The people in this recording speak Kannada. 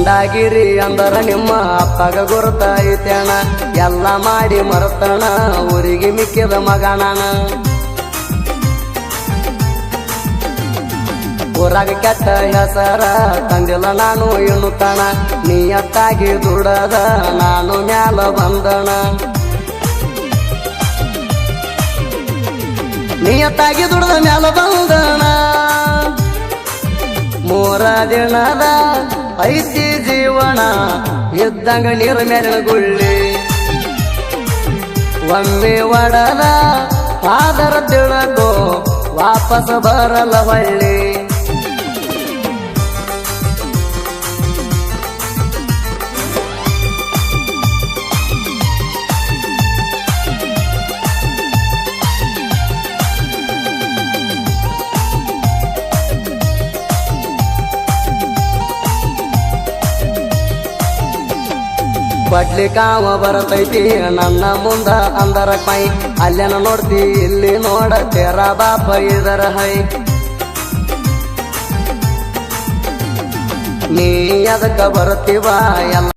ಗುಂಡಾಗಿರಿ ಅಂದರ ನಿಮ್ಮ ಅಪ್ಪಗ ಗುರುತಾಯಿತೇಣ. ಎಲ್ಲ ಮಾಡಿ ಮರತಣ, ಊರಿಗೆ ಮಿಕ್ಕಿದ ಮಗಣನ ಊರಾಗ ಕೆಟ್ಟ ಹೆಸರ ತಂದಿಲ್ಲ ನಾನು ಎನ್ನುತ್ತಾನ ನೀಯತ್ತಾಗಿ ದುಡದ ನಾನು ಮ್ಯಾಲ ಬಂದಣ. ನೀಯತ್ತಾಗಿ ದುಡದ ಮ್ಯಾಲ ಬಂದಣ. ಮೂರ ದಿನದ ಐತಿ ಜೀವನ ಇದ್ದಂಗ ನೀರು ಮೇಲಿನ ಗುಳ್ಳಿ ಒಮ್ಮೆ ಒಡಲ ಆದರ ತಿಳಕೋ ವಾಪಸ್ ಬರಲ್ಲ ಹೊಳ್ಳಿ ಬಡ್ಲಿ ಕಾವ ಬರತೈತಿ, ನನ್ನ ಮುಂದ ಅಂದರ ಪೈ ಅಲ್ಲೇನ ನೋಡ್ತಿ, ಇಲ್ಲಿ ನೋಡ ತೆರ ಬಾಪ ಇದರ ಹೈ. ನೀ ಅದಕ್ಕ ಬರುತ್ತೀವ, ಎಲ್ಲ